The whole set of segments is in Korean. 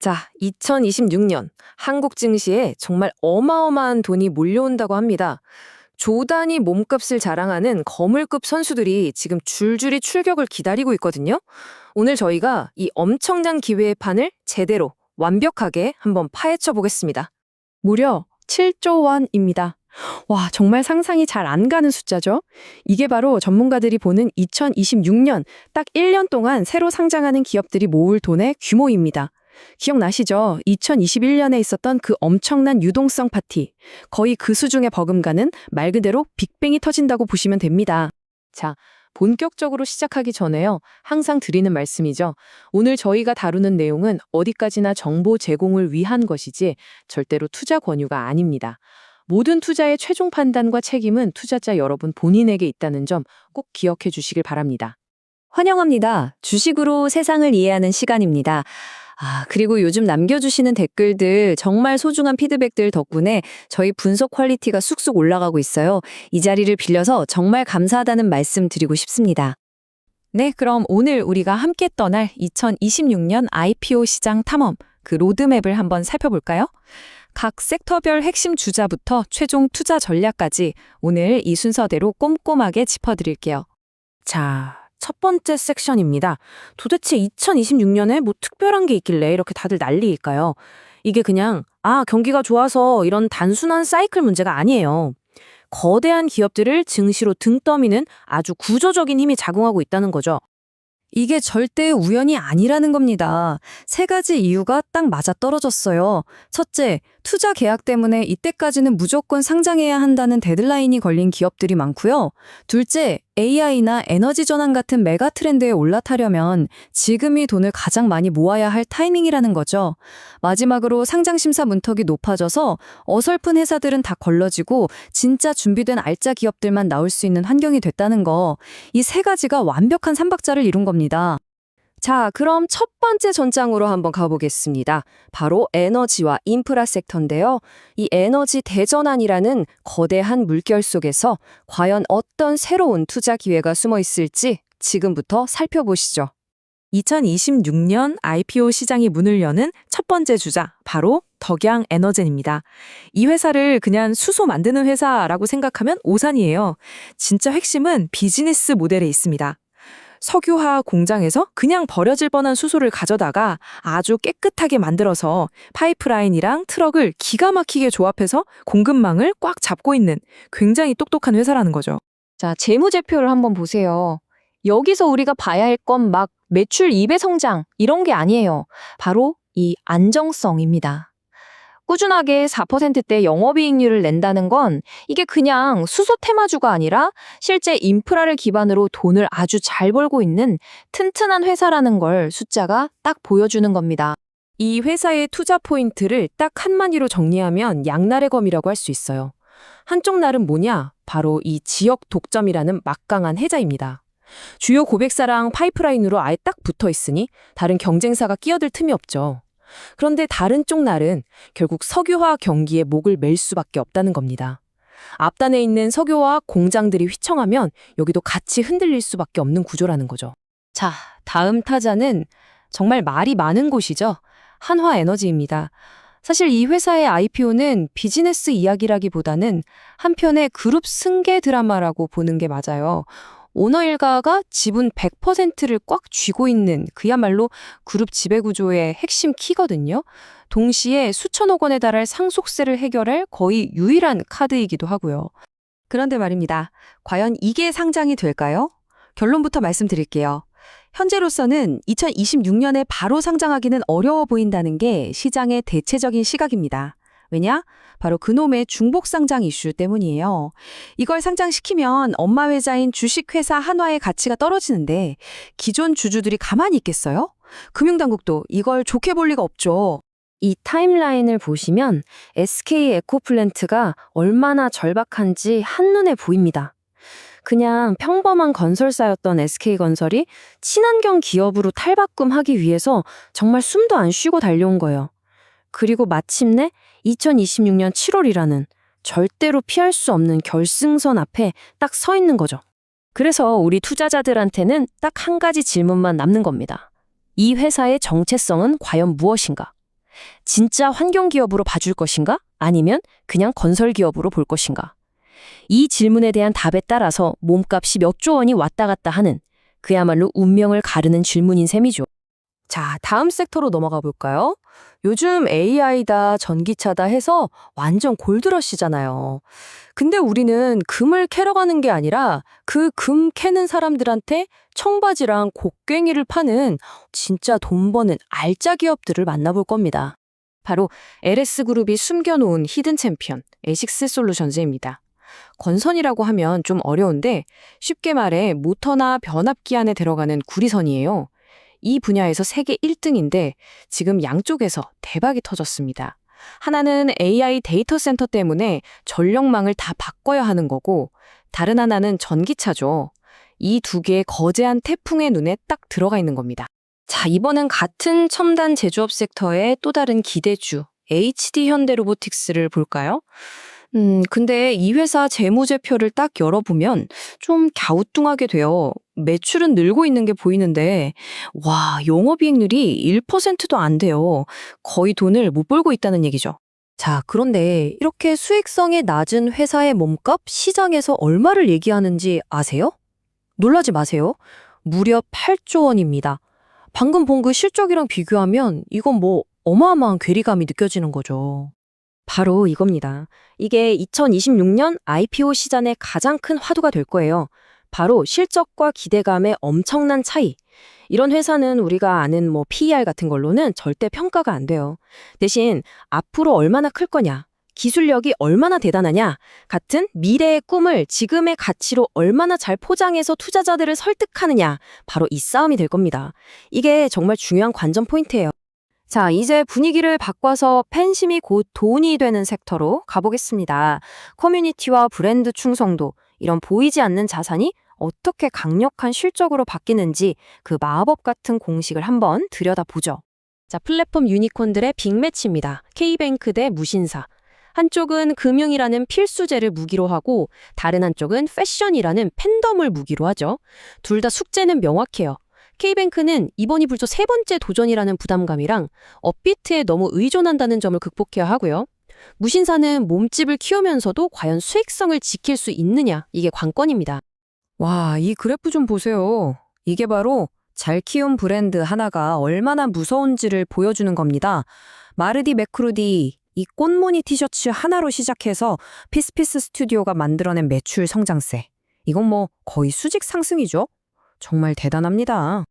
자, 2026년 한국 증시에 정말 어마어마한 돈이 몰려온다고 합니다. 조단위 몸값을 자랑하는 거물급 선수들이 지금 줄줄이 출격을 기다리고 있거든요. 오늘 저희가 이 엄청난 기회의 판을 제대로 완벽하게 한번 파헤쳐 보겠습니다. 무려 7조 원입니다. 와, 정말 상상이 잘 안 가는 숫자죠? 이게 바로 전문가들이 보는 2026년 딱 1년 동안 새로 상장하는 기업들이 모을 돈의 규모입니다. 기억나시죠? 2021년에 있었던 그 엄청난 유동성 파티. 거의 그 수중에 버금가는 말 그대로 빅뱅이 터진다고 보시면 됩니다. 자, 본격적으로 시작하기 전에요. 항상 드리는 말씀이죠. 오늘 저희가 다루는 내용은 어디까지나 정보 제공을 위한 것이지 절대로 투자 권유가 아닙니다. 모든 투자의 최종 판단과 책임은 투자자 여러분 본인에게 있다는 점 꼭 기억해 주시길 바랍니다. 환영합니다. 주식으로 세상을 이해하는 시간입니다. 아, 그리고 요즘 남겨주시는 댓글들, 정말 소중한 피드백들 덕분에 저희 분석 퀄리티가 쑥쑥 올라가고 있어요. 이 자리를 빌려서 정말 감사하다는 말씀 드리고 싶습니다. 네, 그럼 오늘 우리가 함께 떠날 2026년 IPO 시장 탐험, 그 로드맵을 한번 살펴볼까요? 각 섹터별 핵심 주자부터 최종 투자 전략까지 오늘 이 순서대로 꼼꼼하게 짚어드릴게요. 자, 첫 번째 섹션입니다. 도대체 2026년에 뭐 특별한 게 있길래 이렇게 다들 난리일까요? 이게 그냥, 아, 경기가 좋아서 이런 단순한 사이클 문제가 아니에요. 거대한 기업들을 증시로 등 떠미는 아주 구조적인 힘이 작용하고 있다는 거죠. 이게 절대 우연이 아니라는 겁니다. 세 가지 이유가 딱 맞아 떨어졌어요. 첫째, 투자 계약 때문에 이때까지는 무조건 상장해야 한다는 데드라인이 걸린 기업들이 많고요. 둘째, AI나 에너지 전환 같은 메가 트렌드에 올라타려면 지금이 돈을 가장 많이 모아야 할 타이밍이라는 거죠. 마지막으로 상장 심사 문턱이 높아져서 어설픈 회사들은 다 걸러지고 진짜 준비된 알짜 기업들만 나올 수 있는 환경이 됐다는 거. 이 세 가지가 완벽한 삼박자를 이룬 겁니다. 자, 그럼 첫 번째 전장으로 한번 가보겠습니다. 바로 에너지와 인프라 섹터인데요. 이 에너지 대전환이라는 거대한 물결 속에서 과연 어떤 새로운 투자 기회가 숨어 있을지 지금부터 살펴보시죠. 2026년 IPO 시장이 문을 여는 첫 번째 주자, 바로 덕양 에너젠입니다. 이 회사를 그냥 수소 만드는 회사라고 생각하면 오산이에요. 진짜 핵심은 비즈니스 모델에 있습니다. 석유화 공장에서 그냥 버려질 뻔한 수소를 가져다가 아주 깨끗하게 만들어서 파이프라인이랑 트럭을 기가 막히게 조합해서 공급망을 꽉 잡고 있는 굉장히 똑똑한 회사라는 거죠. 자, 재무제표를 한번 보세요. 여기서 우리가 봐야 할 건 막 매출 2배 성장 이런 게 아니에요. 바로 이 안정성입니다. 꾸준하게 4%대 영업이익률을 낸다는 건 이게 그냥 수소 테마주가 아니라 실제 인프라를 기반으로 돈을 아주 잘 벌고 있는 튼튼한 회사라는 걸 숫자가 딱 보여주는 겁니다. 이 회사의 투자 포인트를 딱 한마디로 정리하면 양날의 검이라고 할 수 있어요. 한쪽 날은 뭐냐? 바로 이 지역 독점이라는 막강한 해자입니다. 주요 고백사랑 파이프라인으로 아예 딱 붙어 있으니 다른 경쟁사가 끼어들 틈이 없죠. 그런데 다른 쪽 날은 결국 석유화 경기에 목을 맬 수밖에 없다는 겁니다. 앞단에 있는 석유화 공장들이 휘청하면 여기도 같이 흔들릴 수밖에 없는 구조라는 거죠. 자, 다음 타자는 정말 말이 많은 곳이죠. 한화에너지입니다. 사실 이 회사의 IPO는 비즈니스 이야기라기보다는 한편의 그룹 승계 드라마라고 보는 게 맞아요. 오너 일가가 지분 100%를 꽉 쥐고 있는 그야말로 그룹 지배구조의 핵심 키거든요. 동시에 수천억 원에 달할 상속세를 해결할 거의 유일한 카드이기도 하고요. 그런데 말입니다. 과연 이게 상장이 될까요? 결론부터 말씀드릴게요. 현재로서는 2026년에 바로 상장하기는 어려워 보인다는 게 시장의 대체적인 시각입니다. 왜냐? 바로 그놈의 중복 상장 이슈 때문이에요. 이걸 상장시키면 엄마 회사인 주식회사 한화의 가치가 떨어지는데 기존 주주들이 가만히 있겠어요? 금융당국도 이걸 좋게 볼 리가 없죠. 이 타임라인을 보시면 SK 에코플랜트가 얼마나 절박한지 한눈에 보입니다. 그냥 평범한 건설사였던 SK건설이 친환경 기업으로 탈바꿈하기 위해서 정말 숨도 안 쉬고 달려온 거예요. 그리고 마침내 2026년 7월이라는 절대로 피할 수 없는 결승선 앞에 딱 서 있는 거죠. 그래서 우리 투자자들한테는 딱 한 가지 질문만 남는 겁니다. 이 회사의 정체성은 과연 무엇인가? 진짜 환경 기업으로 봐줄 것인가? 아니면 그냥 건설 기업으로 볼 것인가? 이 질문에 대한 답에 따라서 몸값이 몇 조 원이 왔다 갔다 하는 그야말로 운명을 가르는 질문인 셈이죠. 자, 다음 섹터로 넘어가 볼까요? 요즘 AI다, 전기차다 해서 완전 골드러시잖아요. 근데 우리는 금을 캐러 가는 게 아니라 그 금 캐는 사람들한테 청바지랑 곡괭이를 파는 진짜 돈 버는 알짜 기업들을 만나볼 겁니다. 바로 LS그룹이 숨겨놓은 히든 챔피언, 에식스 솔루션즈입니다. 건선이라고 하면 좀 어려운데 쉽게 말해 모터나 변압기 안에 들어가는 구리선이에요. 이 분야에서 세계 1등인데 지금 양쪽에서 대박이 터졌습니다. 하나는 AI 데이터 센터 때문에 전력망을 다 바꿔야 하는 거고 다른 하나는 전기차죠. 이 두 개의 거대한 태풍의 눈에 딱 들어가 있는 겁니다. 자, 이번엔 같은 첨단 제조업 섹터의 또 다른 기대주 HD 현대 로보틱스를 볼까요? 음, 근데 이 회사 재무제표를 딱 열어보면 좀 갸우뚱하게 돼요. 매출은 늘고 있는 게 보이는데, 와, 영업이익률이 1%도 안 돼요. 거의 돈을 못 벌고 있다는 얘기죠. 자, 그런데 이렇게 수익성이 낮은 회사의 몸값 시장에서 얼마를 얘기하는지 아세요? 놀라지 마세요. 무려 8조 원입니다. 방금 본 그 실적이랑 비교하면 이건 뭐 어마어마한 괴리감이 느껴지는 거죠. 바로 이겁니다. 이게 2026년 IPO 시장의 가장 큰 화두가 될 거예요. 바로 실적과 기대감의 엄청난 차이. 이런 회사는 우리가 아는 뭐 PER 같은 걸로는 절대 평가가 안 돼요. 대신 앞으로 얼마나 클 거냐, 기술력이 얼마나 대단하냐 같은 미래의 꿈을 지금의 가치로 얼마나 잘 포장해서 투자자들을 설득하느냐 바로 이 싸움이 될 겁니다. 이게 정말 중요한 관전 포인트예요. 자, 이제 분위기를 바꿔서 팬심이 곧 돈이 되는 섹터로 가보겠습니다. 커뮤니티와 브랜드 충성도, 이런 보이지 않는 자산이 어떻게 강력한 실적으로 바뀌는지 그 마법 같은 공식을 한번 들여다보죠. 자, 플랫폼 유니콘들의 빅매치입니다. K뱅크 대 무신사. 한쪽은 금융이라는 필수제를 무기로 하고 다른 한쪽은 패션이라는 팬덤을 무기로 하죠. 둘 다 숙제는 명확해요. K뱅크는 이번이 불조 세 번째 도전이라는 부담감이랑 업비트에 너무 의존한다는 점을 극복해야 하고요. 무신사는 몸집을 키우면서도 과연 수익성을 지킬 수 있느냐 이게 관건입니다. 와, 이 그래프 좀 보세요. 이게 바로 잘 키운 브랜드 하나가 얼마나 무서운지를 보여주는 겁니다. 마르디 매크루디 이 꽃무늬 티셔츠 하나로 시작해서 피스피스 스튜디오가 만들어낸 매출 성장세. 이건 뭐 거의 수직 상승이죠. 정말 대단합니다.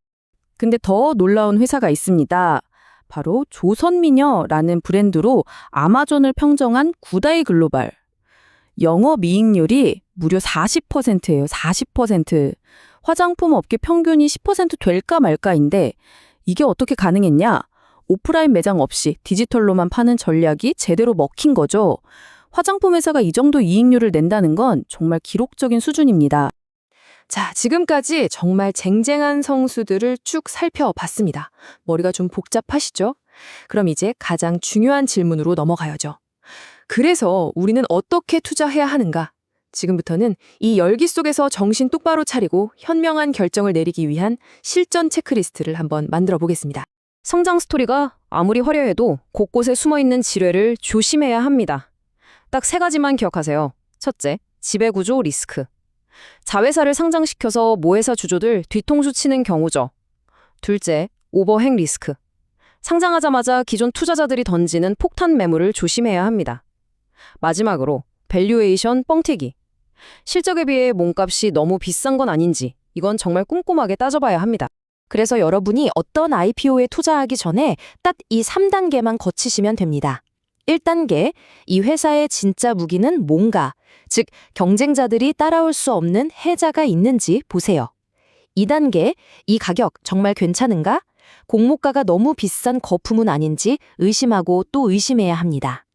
근데 더 놀라운 회사가 있습니다. 바로 조선미녀라는 브랜드로 아마존을 평정한 구다이 글로벌. 영업 이익률이 무려 40%예요. 40%. 화장품 업계 평균이 10% 될까 말까인데 이게 어떻게 가능했냐? 오프라인 매장 없이 디지털로만 파는 전략이 제대로 먹힌 거죠. 화장품 회사가 이 정도 이익률을 낸다는 건 정말 기록적인 수준입니다. 자, 지금까지 정말 쟁쟁한 성수들을 쭉 살펴봤습니다. 머리가 좀 복잡하시죠? 그럼 이제 가장 중요한 질문으로 넘어가야죠. 그래서 우리는 어떻게 투자해야 하는가? 지금부터는 이 열기 속에서 정신 똑바로 차리고 현명한 결정을 내리기 위한 실전 체크리스트를 한번 만들어 보겠습니다. 성장 스토리가 아무리 화려해도 곳곳에 숨어 있는 지뢰를 조심해야 합니다. 딱 세 가지만 기억하세요. 첫째, 지배구조 리스크. 자회사를 상장시켜서 모회사 주주들 뒤통수 치는 경우죠. 둘째, 오버행 리스크. 상장하자마자 기존 투자자들이 던지는 폭탄 매물을 조심해야 합니다. 마지막으로 밸류에이션 뻥튀기. 실적에 비해 몸값이 너무 비싼 건 아닌지 이건 정말 꼼꼼하게 따져봐야 합니다. 그래서 여러분이 어떤 IPO에 투자하기 전에 딱 이 3단계만 거치시면 됩니다. 1단계, 이 회사의 진짜 무기는 뭔가, 즉 경쟁자들이 따라올 수 없는 해자가 있는지 보세요. 2단계, 이 가격 정말 괜찮은가? 공모가가 너무 비싼 거품은 아닌지 의심하고 또 의심해야 합니다.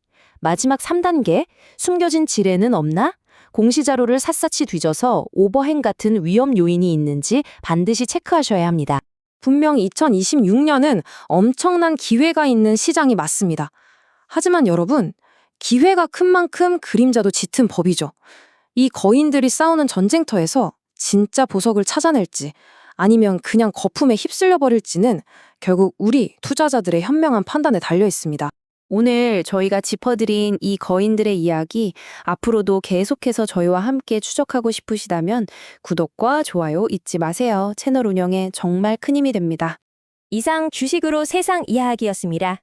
마지막 3단계, 숨겨진 지뢰는 없나? 공시자료를 샅샅이 뒤져서 오버행 같은 위험 요인이 있는지 반드시 체크하셔야 합니다. 분명 2026년은 엄청난 기회가 있는 시장이 맞습니다. 하지만 여러분, 기회가 큰 만큼 그림자도 짙은 법이죠. 이 거인들이 싸우는 전쟁터에서 진짜 보석을 찾아낼지 아니면 그냥 거품에 휩쓸려 버릴지는 결국 우리 투자자들의 현명한 판단에 달려 있습니다. 오늘 저희가 짚어드린 이 거인들의 이야기 앞으로도 계속해서 저희와 함께 추적하고 싶으시다면 구독과 좋아요 잊지 마세요. 채널 운영에 정말 큰 힘이 됩니다. 이상 주식으로 세상 이야기였습니다.